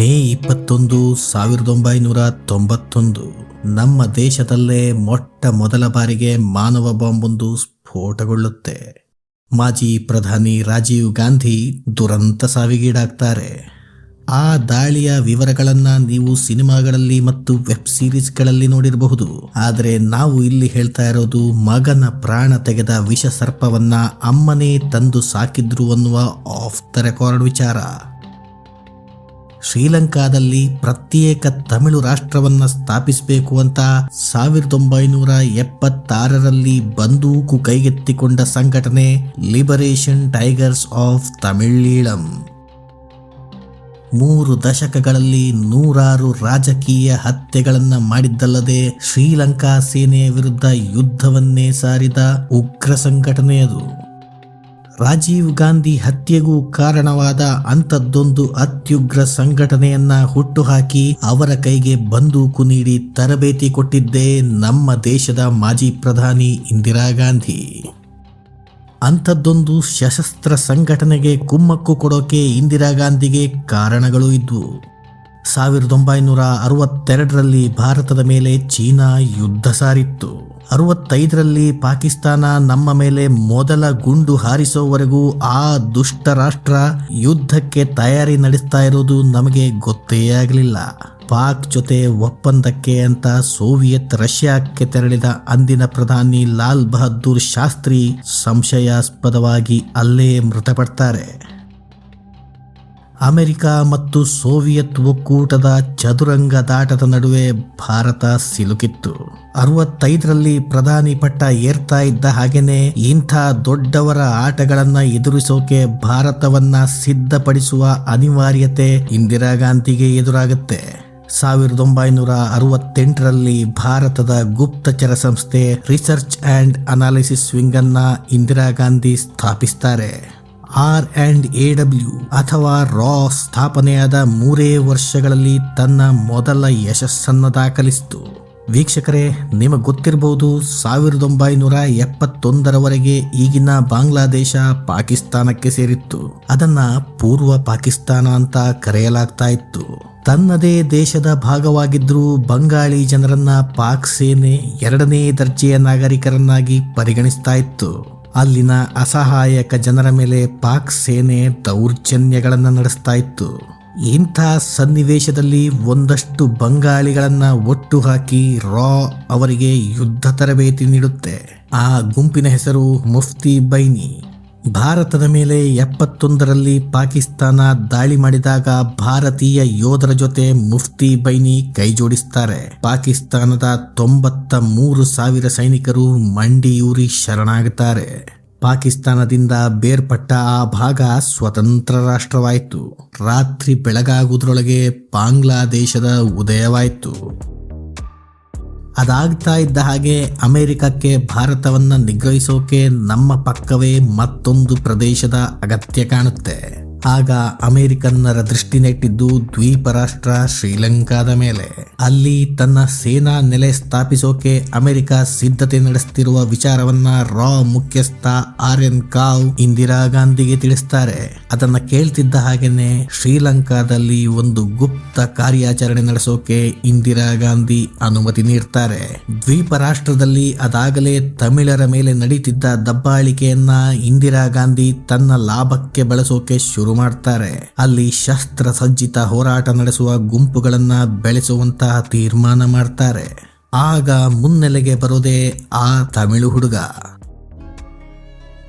ಮೇ ಇಪ್ಪತ್ತೊಂದು, ಸಾವಿರದ ಒಂಬೈನೂರ ತೊಂಬತ್ತೊಂದು. ನಮ್ಮ ದೇಶದಲ್ಲೇ ಮೊಟ್ಟ ಮೊದಲ ಬಾರಿಗೆ ಮಾನವ ಬಾಂಬೊಂದು ಸ್ಫೋಟಗೊಳ್ಳುತ್ತೆ. ಮಾಜಿ ಪ್ರಧಾನಿ ರಾಜೀವ್ ಗಾಂಧಿ ದುರಂತ ಸಾವಿಗೀಡಾಗ್ತಾರೆ. ಆ ದಾಳಿಯ ವಿವರಗಳನ್ನ ನೀವು ಸಿನಿಮಾಗಳಲ್ಲಿ ಮತ್ತು ವೆಬ್ ಸೀರೀಸ್ಗಳಲ್ಲಿ ನೋಡಿರಬಹುದು. ಆದರೆ ನಾವು ಇಲ್ಲಿ ಹೇಳ್ತಾ ಇರೋದು ಮಗನ ಪ್ರಾಣ ತೆಗೆದ ವಿಷ ಸರ್ಪವನ್ನ ಅಮ್ಮನೇ ತಂದು ಸಾಕಿದ್ರು ಅನ್ನುವ ಆಫ್ ದ ರೆಕಾರ್ಡ್ ವಿಚಾರ. ಶ್ರೀಲಂಕಾದಲ್ಲಿ ಪ್ರತ್ಯೇಕ ತಮಿಳು ರಾಷ್ಟ್ರವನ್ನ ಸ್ಥಾಪಿಸಬೇಕು ಅಂತ ಸಾವಿರದ ಒಂಬೈನೂರ ಎಪ್ಪತ್ತಾರರಲ್ಲಿ ಬಂದೂಕು ಕೈಗೆತ್ತಿಕೊಂಡ ಸಂಘಟನೆ ಲಿಬರೇಷನ್ ಟೈಗರ್ಸ್ ಆಫ್ ತಮಿಳೀಳಂ ಮೂರು ದಶಕಗಳಲ್ಲಿ ನೂರಾರು ರಾಜಕೀಯ ಹತ್ಯೆಗಳನ್ನು ಮಾಡಿದ್ದಲ್ಲದೆ ಶ್ರೀಲಂಕಾ ಸೇನೆಯ ವಿರುದ್ಧ ಯುದ್ಧವನ್ನೇ ಸಾರಿದ ಉಗ್ರ ಸಂಘಟನೆ ಅದು. ರಾಜೀವ್ ಗಾಂಧಿ ಹತ್ಯೆಗೂ ಕಾರಣವಾದ ಅಂಥದ್ದೊಂದು ಅತ್ಯುಗ್ರ ಸಂಘಟನೆಯನ್ನ ಹುಟ್ಟುಹಾಕಿ ಅವರ ಕೈಗೆ ಬಂದೂಕು ನೀಡಿ ತರಬೇತಿ ಕೊಟ್ಟಿದ್ದೇ ನಮ್ಮ ದೇಶದ ಮಾಜಿ ಪ್ರಧಾನಿ ಇಂದಿರಾ ಗಾಂಧಿ. ಅಂಥದ್ದೊಂದು ಸಶಸ್ತ್ರ ಸಂಘಟನೆಗೆ ಕುಮ್ಮಕ್ಕು ಕೊಡೋಕೆ ಇಂದಿರಾ ಗಾಂಧಿಗೆ ಕಾರಣಗಳು ಇದ್ವು. ಸಾವಿರದ ಒಂಬೈನೂರ ಅರವತ್ತೆರಡರಲ್ಲಿ ಭಾರತದ ಮೇಲೆ ಚೀನಾ ಯುದ್ಧ ಸಾರಿತ್ತು. ಅರವತ್ತೈದರಲ್ಲಿ ಪಾಕಿಸ್ತಾನ ನಮ್ಮ ಮೇಲೆ ಮೊದಲ ಗುಂಡು ಹಾರಿಸೋವರೆಗೂ ಆ ದುಷ್ಟ ರಾಷ್ಟ್ರ ಯುದ್ಧಕ್ಕೆ ತಯಾರಿ ನಡೆಸ್ತಾ ಇರೋದು ನಮಗೆ ಗೊತ್ತೇ ಆಗಲಿಲ್ಲ. ಪಾಕ್ ಜೊತೆ ಒಪ್ಪಂದಕ್ಕೆ ಅಂತ ಸೋವಿಯತ್ ರಷ್ಯಾಕ್ಕೆ ತೆರಳಿದ ಅಂದಿನ ಪ್ರಧಾನಿ ಲಾಲ್ ಬಹದ್ದೂರ್ ಶಾಸ್ತ್ರಿ ಸಂಶಯಾಸ್ಪದವಾಗಿ ಅಲ್ಲೇ ಮೃತಪಡ್ತಾರೆ. ಅಮೆರಿಕ ಮತ್ತು ಸೋವಿಯತ್ ಒಕ್ಕೂಟದ ಚದುರಂಗ ದಾಟದ ನಡುವೆ ಭಾರತ ಸಿಲುಕಿತ್ತು. ಅರವತ್ತೈದರಲ್ಲಿ ಪ್ರಧಾನಿ ಪಟ್ಟ ಏರ್ತಾ ಇದ್ದ ಹಾಗೇನೆ ಇಂಥ ದೊಡ್ಡವರ ಆಟಗಳನ್ನ ಎದುರಿಸೋಕೆ ಭಾರತವನ್ನ ಸಿದ್ಧಪಡಿಸುವ ಅನಿವಾರ್ಯತೆ ಇಂದಿರಾ ಗಾಂಧಿಗೆ ಎದುರಾಗುತ್ತೆ. ಸಾವಿರದ ಒಂಬೈನೂರ ಅರವತ್ತೆಂಟರಲ್ಲಿ ಭಾರತದ ಗುಪ್ತಚರ ಸಂಸ್ಥೆ ರಿಸರ್ಚ್ ಅಂಡ್ ಅನಾಲಿಸಿಸ್ ವಿಂಗನ್ನು ಇಂದಿರಾ ಗಾಂಧಿ ಸ್ಥಾಪಿಸ್ತಾರೆ. ಆರ್ ಅಂಡ್ ಎ ಡಬ್ಲ್ಯೂ ಅಥವಾ ರಾ ಸ್ಥಾಪನೆಯಾದ ಮೂರೇ ವರ್ಷಗಳಲ್ಲಿ ತನ್ನ ಮೊದಲ ಯಶಸ್ಸನ್ನು ದಾಖಲಿಸಿತು. ವೀಕ್ಷಕರೇ, ನಿಮಗೆ ಗೊತ್ತಿರಬಹುದು ಸಾವಿರದ ಒಂಬೈನೂರ ಎಪ್ಪತ್ತೊಂದರವರೆಗೆ ಈಗಿನ ಬಾಂಗ್ಲಾದೇಶ ಪಾಕಿಸ್ತಾನಕ್ಕೆ ಸೇರಿತ್ತು. ಅದನ್ನ ಪೂರ್ವ ಪಾಕಿಸ್ತಾನ ಅಂತ ಕರೆಯಲಾಗ್ತಾ ಇತ್ತು. ತನ್ನದೇ ದೇಶದ ಭಾಗವಾಗಿದ್ದರೂ ಬಂಗಾಳಿ ಜನರನ್ನ ಪಾಕ್ ಸೇನೆ ಎರಡನೇ ದರ್ಜೆಯ ನಾಗರಿಕರನ್ನಾಗಿ ಪರಿಗಣಿಸ್ತಾ ಇತ್ತು. ಅಲ್ಲಿನ ಅಸಹಾಯಕ ಜನರ ಮೇಲೆ ಪಾಕ್ ಸೇನೆ ದೌರ್ಜನ್ಯಗಳನ್ನು ನಡೆಸ್ತಾ ಇತ್ತು. ಇಂಥ ಸನ್ನಿವೇಶದಲ್ಲಿ ಒಂದಷ್ಟು ಬಂಗಾಳಿಗಳನ್ನು ಒಟ್ಟು ಹಾಕಿ ರಾ ಅವರಿಗೆ ಯುದ್ಧ ತರಬೇತಿ ನೀಡುತ್ತೆ. ಆ ಗುಂಪಿನ ಹೆಸರು ಮುಫ್ತಿ ಬೈನಿ. ಭಾರತದ ಮೇಲೆ ಎಪ್ಪತ್ತೊಂದರಲ್ಲಿ ಪಾಕಿಸ್ತಾನ ದಾಳಿ ಮಾಡಿದಾಗ ಭಾರತೀಯ ಯೋಧರ ಜೊತೆ ಮುಫ್ತಿ ಬೈನಿ ಕೈಜೋಡಿಸ್ತಾರೆ. ಪಾಕಿಸ್ತಾನದ ತೊಂಬತ್ತ ಮೂರು ಸಾವಿರ ಸೈನಿಕರು ಮಂಡಿಯೂರಿ ಶರಣಾಗುತ್ತಾರೆ. ಪಾಕಿಸ್ತಾನದಿಂದ ಬೇರ್ಪಟ್ಟ ಆ ಭಾಗ ಸ್ವತಂತ್ರ ರಾಷ್ಟ್ರವಾಯಿತು. ರಾತ್ರಿ ಬೆಳಗಾಗುವುದರೊಳಗೆ ಬಾಂಗ್ಲಾದೇಶದ ಉದಯವಾಯಿತು. ಅದಾಗ್ತಾ ಇದ್ದ ಹಾಗೆ ಅಮೆರಿಕಕ್ಕೆ ಭಾರತವನ್ನ ನಿಗ್ರಹಿಸೋಕೆ ನಮ್ಮ ಪಕ್ಕವೇ ಮತ್ತೊಂದು ಪ್ರದೇಶದ ಅಗತ್ಯ ಕಾಣುತ್ತೆ. ಆಗ ಅಮೆರಿಕನ್ನರ ದೃಷ್ಟಿ ನೆಟ್ಟಿದ್ದು ದ್ವೀಪ ರಾಷ್ಟ್ರ ಶ್ರೀಲಂಕಾದ ಮೇಲೆ. ಅಲ್ಲಿ ತನ್ನ ಸೇನಾ ನೆಲೆ ಸ್ಥಾಪಿಸೋಕೆ ಅಮೆರಿಕ ಸಿದ್ಧತೆ ನಡೆಸುತ್ತಿರುವ ವಿಚಾರವನ್ನ ರಾ ಮುಖ್ಯಸ್ಥ ಆರ್ ಎನ್ ಕಾವ್ ಇಂದಿರಾ ಗಾಂಧಿಗೆ ತಿಳಿಸ್ತಾರೆ. ಅದನ್ನ ಕೇಳ್ತಿದ್ದ ಹಾಗೇನೆ ಶ್ರೀಲಂಕಾದಲ್ಲಿ ಒಂದು ಗುಪ್ತ ಕಾರ್ಯಾಚರಣೆ ನಡೆಸೋಕೆ ಇಂದಿರಾ ಗಾಂಧಿ ಅನುಮತಿ ನೀಡ್ತಾರೆ. ದ್ವೀಪ ರಾಷ್ಟ್ರದಲ್ಲಿ ಅದಾಗಲೇ ತಮಿಳರ ಮೇಲೆ ನಡೀತಿದ್ದ ದಬ್ಬಾಳಿಕೆಯನ್ನ ಇಂದಿರಾ ಗಾಂಧಿ ತನ್ನ ಲಾಭಕ್ಕೆ ಬಳಸೋಕೆ ಶುರು ಮಾಡ್ತಾರೆ. ಅಲ್ಲಿ ಶಸ್ತ್ರ ಸಜ್ಜಿತ ಹೋರಾಟ ನಡೆಸುವ ಗುಂಪುಗಳನ್ನ ಬೆಳೆಸುವಂತಹ ತೀರ್ಮಾನ ಮಾಡ್ತಾರೆ. ಆಗ ಮುನ್ನೆಲೆಗೆ ಬರೋದೇ ಆ ತಮಿಳು ಹುಡುಗ.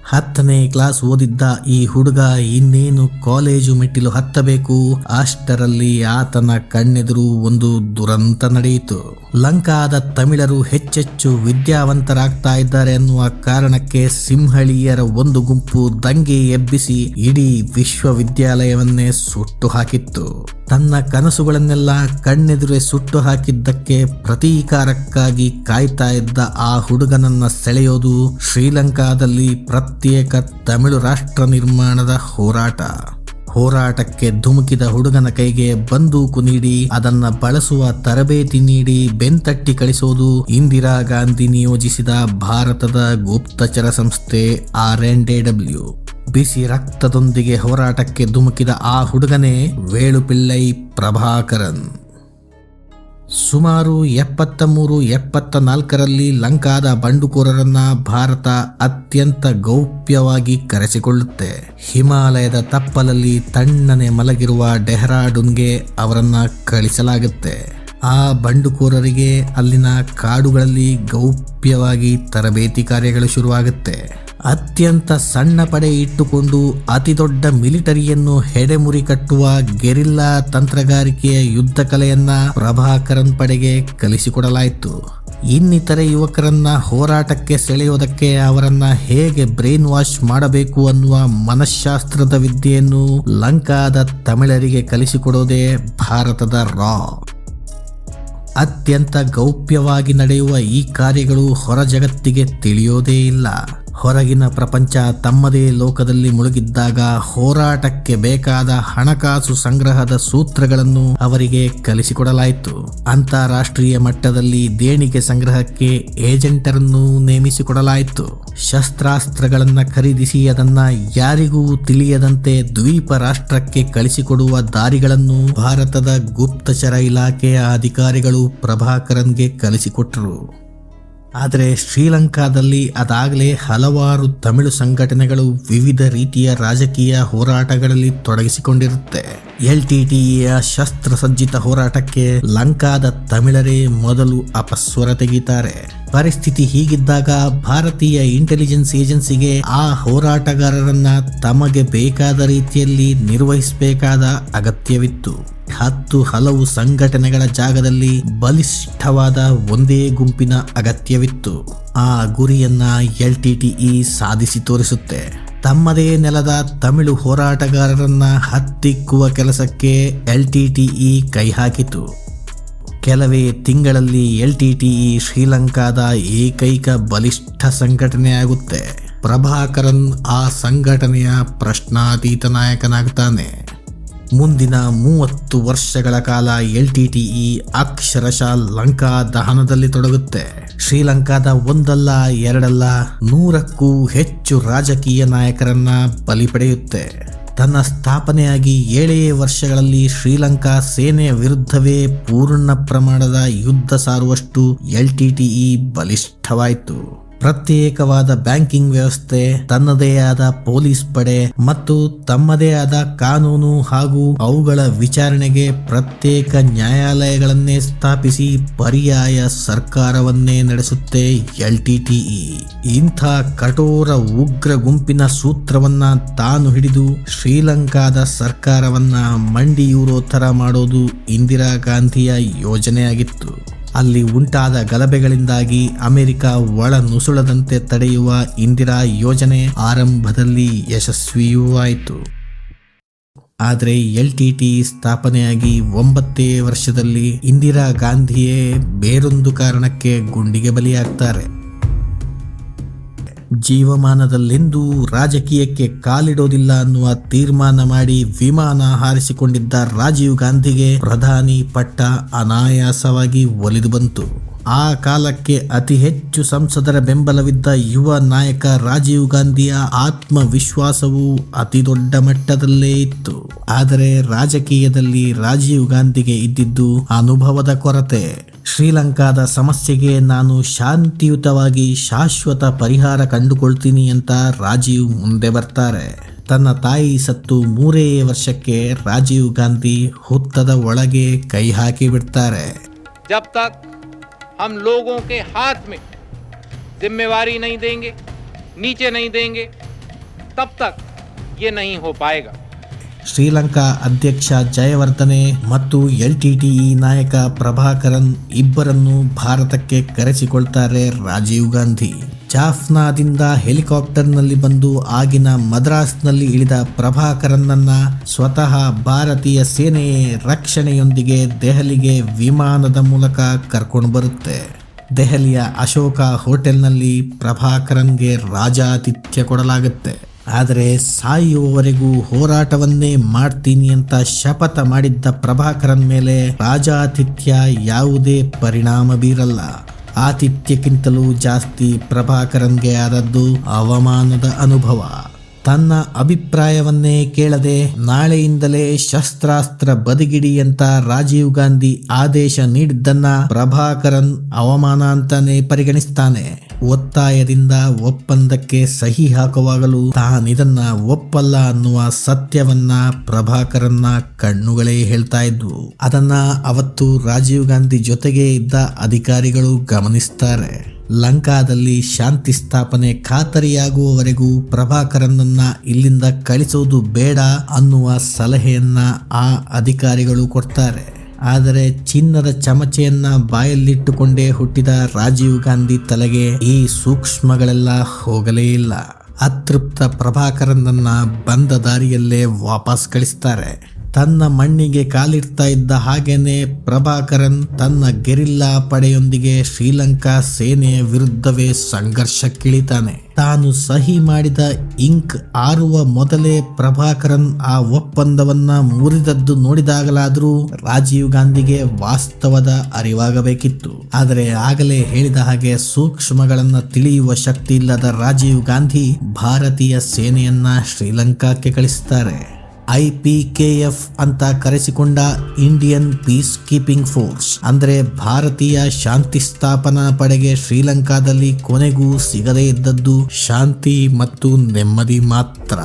ಹತ್ತನೇ ಕ್ಲಾಸ್ ಓದಿದ್ದ ಈ ಹುಡುಗ ಇನ್ನೇನು ಕಾಲೇಜು ಮೆಟ್ಟಿಲು ಹತ್ತಬೇಕು, ಅಷ್ಟರಲ್ಲಿ ಆತನ ಕಣ್ಣೆದುರು ಒಂದು ದುರಂತ ನಡೆಯಿತು. ಲಂಕಾದ ತಮಿಳರು ಹೆಚ್ಚೆಚ್ಚು ವಿದ್ಯಾವಂತರಾಗ್ತಾ ಇದ್ದಾರೆ ಅನ್ನುವ ಕಾರಣಕ್ಕೆ ಸಿಂಹಳಿಯರ ಒಂದು ಗುಂಪು ದಂಗೆ ಎಬ್ಬಿಸಿ ಇಡೀ ವಿಶ್ವವಿದ್ಯಾಲಯವನ್ನೇ ಸುಟ್ಟು ಹಾಕಿತ್ತು. ತನ್ನ ಕನಸುಗಳನ್ನೆಲ್ಲ ಕಣ್ಣೆದುರೆ ಸುಟ್ಟು ಹಾಕಿದ್ದಕ್ಕೆ ಪ್ರತೀಕಾರಕ್ಕಾಗಿ ಕಾಯ್ತಾ ಇದ್ದ ಆ ಹುಡುಗನನ್ನ ಸೆಳೆಯೋದು ಶ್ರೀಲಂಕಾದಲ್ಲಿ ಪ್ರತ್ಯೇಕ ತಮಿಳು ರಾಷ್ಟ್ರ ನಿರ್ಮಾಣದ ಹೋರಾಟ. ಹೋರಾಟಕ್ಕೆ ಧುಮುಕಿದ ಹುಡುಗನ ಕೈಗೆ ಬಂದೂಕು ನೀಡಿ ಅದನ್ನ ಬಳಸುವ ತರಬೇತಿ ನೀಡಿ ಬೆಂತಟ್ಟಿ ಕಳಿಸೋದು ಇಂದಿರಾ ಗಾಂಧಿ ನಿಯೋಜಿಸಿದ ಭಾರತದ ಗುಪ್ತಚರ ಸಂಸ್ಥೆ ಆರ್ ಎನ್ ಡಬ್ಲ್ಯೂ. ಬಿಸಿ ರಕ್ತದೊಂದಿಗೆ ಹೋರಾಟಕ್ಕೆ ಧುಮುಕಿದ ಆ ಹುಡುಗನೇ ವೇಳುಪಿಳ್ಳೈ ಪ್ರಭಾಕರನ್. ಸುಮಾರು ಎಪ್ಪತ್ತ ಮೂರು ಎಪ್ಪತ್ತ ನಾಲ್ಕರಲ್ಲಿ ಲಂಕಾದ ಬಂಡುಕೋರರನ್ನ ಭಾರತ ಅತ್ಯಂತ ಗೌಪ್ಯವಾಗಿ ಕರೆಸಿಕೊಳ್ಳುತ್ತೆ. ಹಿಮಾಲಯದ ತಪ್ಪಲಲ್ಲಿ ತಣ್ಣನೆ ಮಲಗಿರುವ ಡೆಹ್ರಾಡೂನ್ಗೆ ಅವರನ್ನ ಕಳಿಸಲಾಗುತ್ತೆ. ಆ ಬಂಡುಕೋರರಿಗೆ ಅಲ್ಲಿನ ಕಾಡುಗಳಲ್ಲಿ ಗೌಪ್ಯವಾಗಿ ತರಬೇತಿ ಕಾರ್ಯಗಳು ಶುರುವಾಗುತ್ತೆ. ಅತ್ಯಂತ ಸಣ್ಣ ಪಡೆ ಇಟ್ಟುಕೊಂಡು ಅತಿ ದೊಡ್ಡ ಮಿಲಿಟರಿಯನ್ನು ಹೆಡೆಮುರಿ ಕಟ್ಟುವ ಗೆರಿಲ್ಲಾ ತಂತ್ರಗಾರಿಕೆಯ ಯುದ್ಧ ಕಲೆಯನ್ನ ಪ್ರಭಾಕರನ್ ಪಡೆಗೆ ಕಲಿಸಿಕೊಡಲಾಯಿತು. ಇನ್ನಿತರೆ ಯುವಕರನ್ನ ಹೋರಾಟಕ್ಕೆ ಸೆಳೆಯೋದಕ್ಕೆ ಅವರನ್ನ ಹೇಗೆ ಬ್ರೈನ್ ವಾಶ್ ಮಾಡಬೇಕು ಅನ್ನುವ ಮನಃಶಾಸ್ತ್ರದ ವಿದ್ಯೆಯನ್ನು ಲಂಕಾದ ತಮಿಳರಿಗೆ ಕಲಿಸಿಕೊಡೋದೇ ಭಾರತದ ರಾ. ಅತ್ಯಂತ ಗೌಪ್ಯವಾಗಿ ನಡೆಯುವ ಈ ಕಾರ್ಯಗಳು ಹೊರ ಜಗತ್ತಿಗೆ ತಿಳಿಯೋದೇ ಇಲ್ಲ. ಹೊರಗಿನ ಪ್ರಪಂಚ ತಮ್ಮದೇ ಲೋಕದಲ್ಲಿ ಮುಳುಗಿದ್ದಾಗ ಹೋರಾಟಕ್ಕೆ ಬೇಕಾದ ಹಣಕಾಸು ಸಂಗ್ರಹದ ಸೂತ್ರಗಳನ್ನು ಅವರಿಗೆ ಕಲಿಸಿಕೊಡಲಾಯಿತು. ಅಂತಾರಾಷ್ಟ್ರೀಯ ಮಟ್ಟದಲ್ಲಿ ದೇಣಿಗೆ ಸಂಗ್ರಹಕ್ಕೆ ಏಜೆಂಟರನ್ನು ನೇಮಿಸಿಕೊಡಲಾಯಿತು. ಶಸ್ತ್ರಾಸ್ತ್ರಗಳನ್ನು ಖರೀದಿಸಿ ಅದನ್ನ ಯಾರಿಗೂ ತಿಳಿಯದಂತೆ ದ್ವೀಪ ರಾಷ್ಟ್ರಕ್ಕೆ ಕಳಿಸಿಕೊಡುವ ದಾರಿಗಳನ್ನು ಭಾರತದ ಗುಪ್ತಚರ ಇಲಾಖೆಯ ಅಧಿಕಾರಿಗಳು ಪ್ರಭಾಕರನ್ಗೆ ಕಲಿಸಿಕೊಟ್ಟರು ಆದರೆ ಶ್ರೀಲಂಕಾದಲ್ಲಿ ಅದಾಗಲೇ ಹಲವಾರು ತಮಿಳು ಸಂಘಟನೆಗಳು ವಿವಿಧ ರೀತಿಯ ರಾಜಕೀಯ ಹೋರಾಟಗಳಲ್ಲಿ ತೊಡಗಿಸಿಕೊಂಡಿರುತ್ತೆ. ಎಲ್ ಟಿ ಟಿಯ ಶಸ್ತ್ರಸಜ್ಜಿತ ಹೋರಾಟಕ್ಕೆ ಲಂಕಾದ ತಮಿಳರೇ ಮೊದಲು ಅಪಸ್ವರ ತೆಗೀತಾರೆ. ಪರಿಸ್ಥಿತಿ ಹೀಗಿದ್ದಾಗ ಭಾರತೀಯ ಇಂಟೆಲಿಜೆನ್ಸ್ ಏಜೆನ್ಸಿಗೆ ಆ ಹೋರಾಟಗಾರರನ್ನ ತಮಗೆ ಬೇಕಾದ ರೀತಿಯಲ್ಲಿ ನಿರ್ವಹಿಸಬೇಕಾದ ಅಗತ್ಯವಿತ್ತು. ಹತ್ತು ಹಲವು ಸಂಘಟನೆಗಳ ಜಾಗದಲ್ಲಿ ಬಲಿಷ್ಠವಾದ ಒಂದೇ ಗುಂಪಿನ ಅಗತ್ಯವಿತ್ತು. ಆ ಗುರಿಯನ್ನ ಎಲ್ ಟಿ ಟಿಇ ಸಾಧಿಸಿ ತೋರಿಸುತ್ತೆ. ತಮ್ಮದೇ ನೆಲದ ತಮಿಳು ಹೋರಾಟಗಾರರನ್ನ ಹತ್ತಿಕ್ಕುವ ಕೆಲಸಕ್ಕೆ ಎಲ್ ಟಿ ಟಿಇ ಕೈ ಹಾಕಿತು. ಕೆಲವೇ ತಿಂಗಳಲ್ಲಿ ಎಲ್ ಟಿ ಟಿಇ ಶ್ರೀಲಂಕಾದ ಏಕೈಕ ಬಲಿಷ್ಠ ಸಂಘಟನೆಯಾಗುತ್ತೆ. ಪ್ರಭಾಕರನ್ ಆ ಸಂಘಟನೆಯ ಪ್ರಶ್ನಾತೀತ ನಾಯಕನಾಗ್ತಾನೆ. ಮುಂದಿನ ಮೂವತ್ತು ವರ್ಷಗಳ ಕಾಲ ಎಲ್ ಟಿ ಟಿಇ ಅಕ್ಷರಶಃ ಲಂಕಾ ದಹನದಲ್ಲಿ ತೊಡಗುತ್ತೆ. ಶ್ರೀಲಂಕಾದ ಒಂದಲ್ಲ, ಎರಡಲ್ಲ, ನೂರಕ್ಕೂ ಹೆಚ್ಚು ರಾಜಕೀಯ ನಾಯಕರನ್ನ ಬಲಿ ಪಡೆಯುತ್ತೆ. ತನ್ನ ಸ್ಥಾಪನೆಯಾಗಿ ಏಳೇ ವರ್ಷಗಳಲ್ಲಿ ಶ್ರೀಲಂಕಾ ಸೇನೆಯ ವಿರುದ್ಧವೇ ಪೂರ್ಣ ಪ್ರಮಾಣದ ಯುದ್ಧ ಸಾರುವಷ್ಟು ಎಲ್ ಟಿ ಟಿಇ ಬಲಿಷ್ಠವಾಯಿತು. ಪ್ರತ್ಯೇಕವಾದ ಬ್ಯಾಂಕಿಂಗ್ ವ್ಯವಸ್ಥೆ, ತನ್ನದೇ ಆದ ಪೊಲೀಸ್ ಪಡೆ ಮತ್ತು ತಮ್ಮದೇ ಆದ ಕಾನೂನು ಹಾಗೂ ಅವುಗಳ ವಿಚಾರಣೆಗೆ ಪ್ರತ್ಯೇಕ ನ್ಯಾಯಾಲಯಗಳನ್ನೇ ಸ್ಥಾಪಿಸಿ ಪರ್ಯಾಯ ಸರ್ಕಾರವನ್ನೇ ನಡೆಸುತ್ತೆ ಎಲ್ ಟಿ ಟಿಇ ಇಂಥ ಕಠೋರ ಉಗ್ರ ಗುಂಪಿನ ಸೂತ್ರವನ್ನ ತಾನು ಹಿಡಿದು ಶ್ರೀಲಂಕಾದ ಸರ್ಕಾರವನ್ನ ಮಂಡಿಯೂರೋ ತರ ಮಾಡೋದು ಇಂದಿರಾ ಗಾಂಧಿಯ ಯೋಜನೆಯಾಗಿತ್ತು. ಅಲ್ಲಿ ಉಂಟಾದ ಗಲಭೆಗಳಿಂದಾಗಿ ಅಮೆರಿಕ ಒಳ ನುಸುಳದಂತೆ ತಡೆಯುವ ಇಂದಿರಾ ಯೋಜನೆ ಆರಂಭದಲ್ಲಿ ಯಶಸ್ವಿಯೂ ಆಯಿತು. ಆದರೆ ಎಲ್ ಟಿ ಟಿ ಸ್ಥಾಪನೆಯಾಗಿ ಒಂಬತ್ತೇ ವರ್ಷದಲ್ಲಿ ಇಂದಿರಾ ಗಾಂಧಿಯೇ ಬೇರೊಂದು ಕಾರಣಕ್ಕೆ ಗುಂಡಿಗೆ ಬಲಿಯಾಗ್ತಾರೆ. ಜೀವಮಾನದಲ್ಲೆಂದೂ ರಾಜಕೀಯಕ್ಕೆ ಕಾಲಿಡೋದಿಲ್ಲ ಅನ್ನುವ ತೀರ್ಮಾನ ಮಾಡಿ ವಿಮಾನ ಹಾರಿಸಿಕೊಂಡಿದ್ದ ರಾಜೀವ್ ಗಾಂಧಿಗೆ ಪ್ರಧಾನಿ ಪಟ್ಟ ಅನಾಯಾಸವಾಗಿ ಒಲಿದು ಬಂತು. ಆ ಕಾಲಕ್ಕೆ ಅತಿ ಹೆಚ್ಚು ಸಂಸದರ ಬೆಂಬಲವಿದ್ದ ಯುವ ನಾಯಕ ರಾಜೀವ್ ಗಾಂಧಿಯ ಆತ್ಮವಿಶ್ವಾಸವು ಅತಿ ದೊಡ್ಡ ಮಟ್ಟದಲ್ಲೇ ಇತ್ತು. ಆದರೆ ರಾಜಕೀಯದಲ್ಲಿ ರಾಜೀವ್ ಗಾಂಧಿಗೆ ಇದ್ದಿದ್ದು ಅನುಭವದ ಕೊರತೆ. ಶ್ರೀಲಂಕಾದ ಸಮಸ್ಯೆಗೆ ನಾನು ಶಾಂತಿಯುತವಾಗಿ ಶಾಶ್ವತ ಪರಿಹಾರ ಕಂಡುಕೊಳ್ತೀನಿ ಅಂತ ರಾಜೀವ್ ಮುಂದೆ ಬರ್ತಾರೆ. ತನ್ನ ತಾಯಿ ಸತ್ತು ಮೂರೇ ವರ್ಷಕ್ಕೆ ರಾಜೀವ್ ಗಾಂಧಿ ಹುತ್ತದ ಒಳಗೆ ಕೈ ಹಾಕಿ ಬಿಡ್ತಾರೆ. ಜಬ್ ತಕ್ ಹಮ್ ಲೋಗೋಕೆ ಹಾತ್ ಮೇ ಜಿಮ್ಮೆವಾರಿ ನೈ ದೇಂಗೆ, ನೀಚೆ ನೈ ದೇಂಗೆ, ತಬ್ ತಕ್ ಯೆ ನೈ ಹೋ ಪಾಯೇಗಾ. ಶ್ರೀಲಂಕಾ ಅಧ್ಯಕ್ಷ ಜಯವರ್ಧನೆ ಮತ್ತು ಎಲ್ ನಾಯಕ ಪ್ರಭಾಕರನ್ ಇಬ್ಬರನ್ನು ಭಾರತಕ್ಕೆ ಕರೆಸಿಕೊಳ್ತಾರೆ ರಾಜೀವ್ ಗಾಂಧಿ. ಜಾಫ್ನಾದಿಂದ ಹೆಲಿಕಾಪ್ಟರ್ನಲ್ಲಿ ಬಂದು ಆಗಿನ ಮದ್ರಾಸ್ನಲ್ಲಿ ಇಳಿದ ಪ್ರಭಾಕರನ್ನ ಸ್ವತಃ ಭಾರತೀಯ ಸೇನೆಯೇ ರಕ್ಷಣೆಯೊಂದಿಗೆ ದೆಹಲಿಗೆ ವಿಮಾನದ ಮೂಲಕ ಕರ್ಕೊಂಡು ಬರುತ್ತೆ. ದೆಹಲಿಯ ಅಶೋಕ ಹೋಟೆಲ್ನಲ್ಲಿ ಪ್ರಭಾಕರನ್ಗೆ ರಾಜಾತಿಥ್ಯ ಕೊಡಲಾಗುತ್ತೆ. ಆದರೆ ಸಾಯುವವರೆಗೂ ಹೋರಾಟವನ್ನೇ ಮಾಡ್ತೀನಿ ಅಂತ ಶಪಥ ಮಾಡಿದ್ದ ಪ್ರಭಾಕರನ್ ಮೇಲೆ ರಾಜಾತಿಥ್ಯ ಯಾವುದೇ ಪರಿಣಾಮ ಬೀರಲ್ಲ. ಆತಿಥ್ಯಕ್ಕಿಂತಲೂ ಜಾಸ್ತಿ ಪ್ರಭಾಕರನ್ಗೆ ಆದದ್ದು ಅವಮಾನದ ಅನುಭವ. ತನ್ನ ಅಭಿಪ್ರಾಯವನ್ನೇ ಕೇಳದೆ ನಾಳೆಯಿಂದಲೇ ಶಸ್ತ್ರಾಸ್ತ್ರ ಬದಿಗಿಡಿ ಅಂತ ರಾಜೀವ್ ಗಾಂಧಿ ಆದೇಶ ನೀಡಿದ್ದನ್ನ ಪ್ರಭಾಕರನ್ ಅವಮಾನ ಅಂತಾನೆ ಪರಿಗಣಿಸ್ತಾನೆ. ಒತ್ತಾಯದಿಂದ ಒಪ್ಪಂದಕ್ಕೆ ಸಹಿ ಹಾಕುವಾಗಲೂ ತಾನಿದನ್ನ ಒಪ್ಪಲ್ಲ ಅನ್ನುವ ಸತ್ಯವನ್ನ ಪ್ರಭಾಕರನ್ನ ಕಣ್ಣುಗಳೇ ಹೇಳ್ತಾ ಇದ್ವು. ಅದನ್ನ ಅವತ್ತು ರಾಜೀವ್ ಗಾಂಧಿ ಜೊತೆಗೆ ಇದ್ದ ಅಧಿಕಾರಿಗಳು ಗಮನಿಸ್ತಾರೆ. ಲಂಕಾದಲ್ಲಿ ಶಾಂತಿ ಸ್ಥಾಪನೆ ಖಾತರಿಯಾಗುವವರೆಗೂ ಪ್ರಭಾಕರನನ್ನ ಇಲ್ಲಿಂದ ಕಳಿಸೋದು ಬೇಡ ಅನ್ನುವ ಸಲಹೆಯನ್ನ ಆ ಅಧಿಕಾರಿಗಳು ಕೊಡ್ತಾರೆ. ಆದರೆ ಚಿನ್ನದ ಚಮಚೆಯನ್ನ ಬಾಯಲ್ಲಿಟ್ಟುಕೊಂಡೇ ಹುಟ್ಟಿದ ರಾಜೀವ್ ಗಾಂಧಿ ತಲೆಗೆ ಈ ಸೂಕ್ಷ್ಮಗಳೆಲ್ಲ ಹೋಗಲೇ ಇಲ್ಲ. ಅತೃಪ್ತ ಪ್ರಭಾಕರನನ್ನ ಬಂದ ದಾರಿಯಲ್ಲೇ ವಾಪಸ್ ಕಳಿಸ್ತಾರೆ. ತನ್ನ ಮಣ್ಣಿಗೆ ಕಾಲಿಡ್ತಾ ಇದ್ದ ಹಾಗೇನೆ ಪ್ರಭಾಕರನ್ ತನ್ನ ಗೆರಿಲ್ಲಾ ಪಡೆಯೊಂದಿಗೆ ಶ್ರೀಲಂಕಾ ಸೇನೆಯ ವಿರುದ್ಧವೇ ಸಂಘರ್ಷಕ್ಕಿಳಿತಾನೆ. ತಾನು ಸಹಿ ಮಾಡಿದ ಇಂಕ್ ಆರುವ ಮೊದಲೇ ಪ್ರಭಾಕರನ್ ಆ ಒಪ್ಪಂದವನ್ನ ಮುರಿದದ್ದು ನೋಡಿದಾಗಲಾದರೂ ರಾಜೀವ್ ಗಾಂಧಿಗೆ ವಾಸ್ತವದ ಅರಿವಾಗಬೇಕಿತ್ತು. ಆದರೆ ಆಗಲೇ ಹೇಳಿದ ಹಾಗೆ ಸೂಕ್ಷ್ಮಗಳನ್ನ ತಿಳಿಯುವ ಶಕ್ತಿ ಇಲ್ಲದ ರಾಜೀವ್ ಗಾಂಧಿ ಭಾರತೀಯ ಸೇನೆಯನ್ನ ಶ್ರೀಲಂಕಾಕ್ಕೆ ಕಳಿಸ್ತಾರೆ. ಐ ಪಿ ಕೆ ಎಫ್ ಅಂತ ಕರೆಸಿಕೊಂಡ ಇಂಡಿಯನ್ ಪೀಸ್ ಕೀಪಿಂಗ್ ಫೋರ್ಸ್, ಅಂದ್ರೆ ಭಾರತೀಯ ಶಾಂತಿ ಸ್ಥಾಪನಾ ಪಡೆಗೆ ಶ್ರೀಲಂಕಾದಲ್ಲಿ ಕೊನೆಗೂ ಸಿಗದೇ ಇದ್ದದ್ದು ಶಾಂತಿ ಮತ್ತು ನೆಮ್ಮದಿ ಮಾತ್ರ.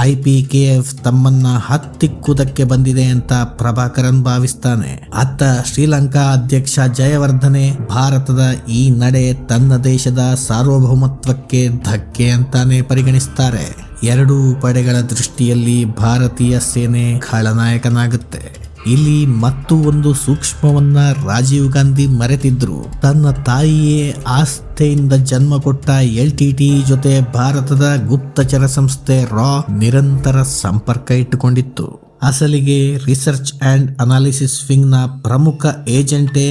ಐ ಪಿ ಕೆ ಎಫ್ ತಮ್ಮನ್ನ ಹತ್ತಿಕ್ಕುವುದಕ್ಕೆ ಬಂದಿದೆ ಅಂತ ಪ್ರಭಾಕರನ್ ಭಾವಿಸ್ತಾನೆ. ಅತ್ತ ಶ್ರೀಲಂಕಾ ಅಧ್ಯಕ್ಷ ಜಯವರ್ಧನೆ ಭಾರತದ ಈ ನಡೆ ತನ್ನ ದೇಶದ ಸಾರ್ವಭೌಮತ್ವಕ್ಕೆ ಧಕ್ಕೆ ಅಂತಾನೆ ಪರಿಗಣಿಸ್ತಾರೆ. ಎರಡೂ ಪಡೆಗಳ ದೃಷ್ಟಿಯಲ್ಲಿ ಭಾರತೀಯ ಸೇನೆ ಖಳನಾಯಕನಾಗುತ್ತೆ. ಇಲ್ಲಿ ಮತ್ತು ಒಂದು ಸೂಕ್ಷ್ಮವನ್ನ ರಾಜೀವ್ ಗಾಂಧಿ ಮರೆತಿದ್ರು. ತನ್ನ ತಾಯಿಯೇ ಆಸ್ಥೆಯಿಂದ ಜನ್ಮ ಕೊಟ್ಟ ಎಲ್ ಟಿ ಟಿ ಜೊತೆ ಭಾರತದ ಗುಪ್ತಚರ ಸಂಸ್ಥೆ ರಾ ನಿರಂತರ ಸಂಪರ್ಕ ಇಟ್ಟುಕೊಂಡಿತ್ತು. ಅಸಲಿಗೆ ರಿಸರ್ಚ್ ಅಂಡ್ ಅನಾಲಿಸಿಸ್ ವಿಂಗ್ನ ಪ್ರಮುಖ ಏಜೆಂಟೇ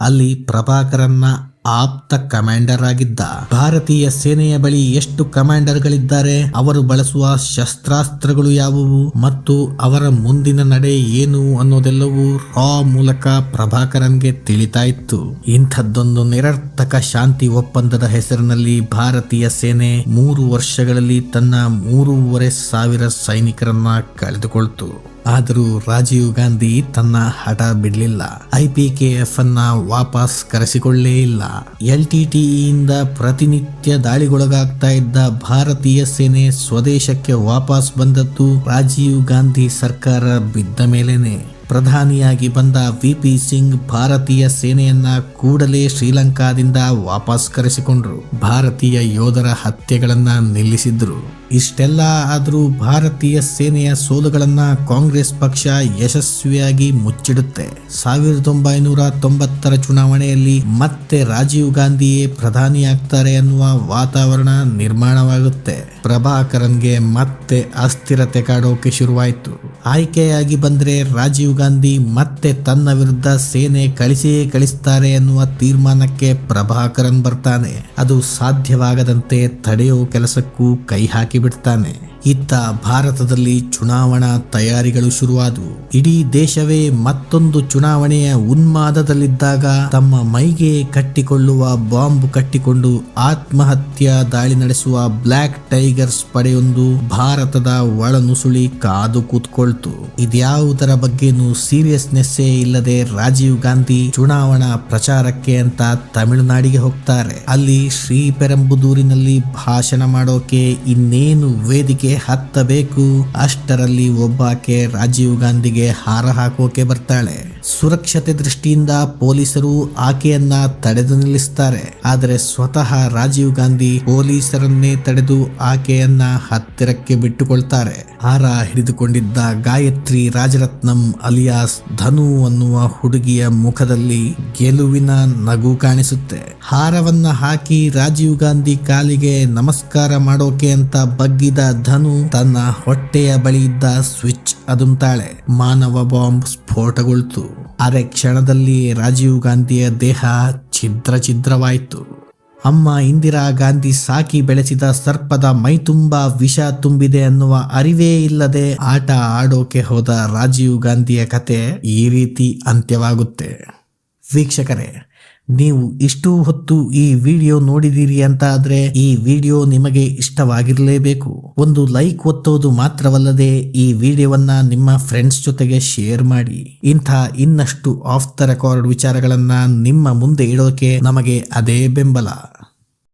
ಅಲ್ಲಿ ಪ್ರಭಾಕರನ್ನ ಆಪ್ತ ಕಮಾಂಡರ್ ಆಗಿದ್ದ. ಭಾರತೀಯ ಸೇನೆಯ ಬಳಿ ಎಷ್ಟು ಕಮಾಂಡರ್ಗಳಿದ್ದಾರೆ, ಅವರು ಬಳಸುವ ಶಸ್ತ್ರಾಸ್ತ್ರಗಳು ಯಾವುವು ಮತ್ತು ಅವರ ಮುಂದಿನ ನಡೆ ಏನು ಅನ್ನೋದೆಲ್ಲವೂ ರಾ ಮೂಲಕ ಪ್ರಭಾಕರನ್ಗೆ ತಿಳಿತಾ ಇತ್ತು. ಇಂಥದ್ದೊಂದು ನಿರರ್ಥಕ ಶಾಂತಿ ಒಪ್ಪಂದದ ಹೆಸರಿನಲ್ಲಿ ಭಾರತೀಯ ಸೇನೆ ಮೂರು ವರ್ಷಗಳಲ್ಲಿ ತನ್ನ ಮೂರುವರೆ ಸಾವಿರ ಸೈನಿಕರನ್ನ ಕಳೆದುಕೊಳ್ತು. ಆದರೂ ರಾಜೀವ್ ಗಾಂಧಿ ತನ್ನ ಹಠ ಬಿಡಲಿಲ್ಲ. ಐ ಪಿ ಕೆ ಎಫ್ ಅನ್ನ ವಾಪಸ್ ಕರೆಸಿಕೊಳ್ಳೇ ಇಲ್ಲ. ಎಲ್ ಟಿ ಟಿಯಿಂದ ಪ್ರತಿನಿತ್ಯ ದಾಳಿಗೊಳಗಾಗ್ತಾ ಇದ್ದ ಭಾರತೀಯ ಸೇನೆ ಸ್ವದೇಶಕ್ಕೆ ವಾಪಸ್ ಬಂದದ್ದು ರಾಜೀವ್ ಗಾಂಧಿ ಸರ್ಕಾರ ಬಿದ್ದ ಮೇಲೇನೆ. ಪ್ರಧಾನಿಯಾಗಿ ಬಂದ ವಿ ಪಿ ಸಿಂಗ್ ಭಾರತೀಯ ಸೇನೆಯನ್ನ ಕೂಡಲೇ ಶ್ರೀಲಂಕಾದಿಂದ ವಾಪಸ್ ಕರೆಸಿಕೊಂಡ್ರು. ಭಾರತೀಯ ಯೋಧರ ಹತ್ಯೆಗಳನ್ನ ನಿಲ್ಲಿಸಿದ್ರು. ಇಷ್ಟೆಲ್ಲ ಆದರೂ ಭಾರತೀಯ ಸೇನೆಯ ಸೋಲುಗಳನ್ನ ಕಾಂಗ್ರೆಸ್ ಪಕ್ಷ ಯಶಸ್ವಿಯಾಗಿ ಮುಚ್ಚಿಡುತ್ತೆ. ಸಾವಿರದ ಒಂಬೈನೂರ ತೊಂಬತ್ತರ ಚುನಾವಣೆಯಲ್ಲಿ ಮತ್ತೆ ರಾಜೀವ್ ಗಾಂಧಿಯೇ ಪ್ರಧಾನಿಯಾಗ್ತಾರೆ ಅನ್ನುವ ವಾತಾವರಣ ನಿರ್ಮಾಣವಾಗುತ್ತೆ. ಪ್ರಭಾಕರನ್ಗೆ ಮತ್ತೆ ಅಸ್ಥಿರತೆ ಕಾಡೋಕೆ ಶುರುವಾಯಿತು. ಆಯ್ಕೆಯಾಗಿ ಬಂದರೆ ರಾಜೀವ್ ಗಾಂಧಿ ಮತ್ತೆ ತನ್ನ ವಿರುದ್ಧ ಸೇನೆ ಕಳಿಸಿಯೇ ಕಳಿಸ್ತಾರೆ ಎನ್ನುವ ತೀರ್ಮಾನಕ್ಕೆ ಪ್ರಭಾಕರನ್ ಬರ್ತಾನೆ. ಅದು ಸಾಧ್ಯವಾಗದಂತೆ ತಡೆಯೋ ಕೆಲಸಕ್ಕೂ ಕೈ ಹಾಕಿ ಬಿಡ್ತಾನೆ ಇತ್ತ ಭಾರತದಲ್ಲಿ ಚುನಾವಣಾ ತಯಾರಿಗಳು ಶುರುವಾದವು. ಇಡೀ ದೇಶವೇ ಮತ್ತೊಂದು ಚುನಾವಣೆಯ ಉನ್ಮಾದದಲ್ಲಿದ್ದಾಗ ತಮ್ಮ ಮೈಗೆ ಕಟ್ಟಿಕೊಳ್ಳುವ ಬಾಂಬ್ ಕಟ್ಟಿಕೊಂಡು ಆತ್ಮಹತ್ಯಾ ದಾಳಿ ನಡೆಸುವ ಬ್ಲ್ಯಾಕ್ ಟೈಗರ್ಸ್ ಪಡೆಯೊಂದು ಭಾರತದ ಒಳನುಸುಳಿ ಕಾದು ಕೂತ್ಕೊಳ್ತು. ಇದ್ಯಾವುದರ ಬಗ್ಗೆನೂ ಸೀರಿಯಸ್ನೆಸ್ಸೇ ಇಲ್ಲದೆ ರಾಜೀವ್ ಗಾಂಧಿ ಚುನಾವಣಾ ಪ್ರಚಾರಕ್ಕೆ ಅಂತ ತಮಿಳುನಾಡಿಗೆ ಹೋಗ್ತಾರೆ. ಅಲ್ಲಿ ಶ್ರೀಪೆರಂಬುದೂರಿನಲ್ಲಿ ಭಾಷಣ ಮಾಡೋಕೆ ಇನ್ನೇನು ವೇದಿಕೆ ಹತ್ತಬೇಕು. ಅಷ್ಟರಲ್ಲಿ ಒಬ್ಬಾಕೆ ರಾಜೀವ್ ಗಾಂಧಿಗೆ ಹಾರ ಹಾಕೋಕೆ ಬರ್ತಾಳೆ. ಸುರಕ್ಷತೆ ದೃಷ್ಟಿಯಿಂದ ಪೊಲೀಸರು ಆಕೆಯನ್ನ ತಡೆದು ನಿಲ್ಲಿಸ್ತಾರೆ. ಆದರೆ ಸ್ವತಃ ರಾಜೀವ್ ಗಾಂಧಿ ಪೊಲೀಸರನ್ನೇ ತಡೆದು ಆಕೆಯನ್ನ ಹತ್ತಿರಕ್ಕೆ ಬಿಟ್ಟುಕೊಳ್ತಾರೆ. ಹಾರ ಹಿಡಿದುಕೊಂಡಿದ್ದ ಗಾಯತ್ರಿ ರಾಜರತ್ನಂ ಅಲಿಯಾಸ್ ಧನು ಅನ್ನುವ ಹುಡುಗಿಯ ಮುಖದಲ್ಲಿ ಗೆಲುವಿನ ನಗು ಕಾಣಿಸುತ್ತೆ. ಹಾರವನ್ನ ಹಾಕಿ ರಾಜೀವ್ ಗಾಂಧಿ ಕಾಲಿಗೆ ನಮಸ್ಕಾರ ಮಾಡೋಕೆ ಅಂತ ಬಗ್ಗಿದ ಧನು ತನ್ನ ಹೊಟ್ಟೆಯ ಬಳಿ ಇದ್ದ ಸ್ವಿಚ್ ಅದುಂತಾಳೆ. ಮಾನವ ಬಾಂಬ್ ಸ್ಫೋಟಗೊಳ್ತು. ಅರೆ ಕ್ಷಣದಲ್ಲಿ ರಾಜೀವ್ ಗಾಂಧಿಯ ದೇಹ ಛಿದ್ರ ಛಿದ್ರವಾಯಿತು. ಅಮ್ಮ ಇಂದಿರಾ ಗಾಂಧಿ ಸಾಕಿ ಬೆಳೆಸಿದ ಸರ್ಪದ ಮೈತುಂಬ ವಿಷ ತುಂಬಿದೆ ಅನ್ನುವ ಅರಿವೇ ಇಲ್ಲದೆ ಆಟ ಆಡೋಕೆ ಹೋದ ರಾಜೀವ್ ಗಾಂಧಿಯ ಕತೆ ಈ ರೀತಿ ಅಂತ್ಯವಾಗುತ್ತೆ. ವೀಕ್ಷಕರೇ ನೀವು ಇಷ್ಟು ಹೊತ್ತು ಈ ವಿಡಿಯೋ ನೋಡಿದಿರಿ ಅಂತ ಆದ್ರೆ ಈ ವಿಡಿಯೋ ನಿಮಗೆ ಇಷ್ಟವಾಗಿರಲೇಬೇಕು. ಒಂದು ಲೈಕ್ ಒತ್ತೋದು ಮಾತ್ರವಲ್ಲದೆ ಈ ವಿಡಿಯೋವನ್ನ ನಿಮ್ಮ ಫ್ರೆಂಡ್ಸ್ ಜೊತೆಗೆ ಶೇರ್ ಮಾಡಿ. ಇಂಥ ಇನ್ನಷ್ಟು ಆಫ್ ದ ರೆಕಾರ್ಡ್ ವಿಚಾರಗಳನ್ನ ನಿಮ್ಮ ಮುಂದೆ ಇಡೋಕೆ ನಮಗೆ ಅದೇ ಬೆಂಬಲ.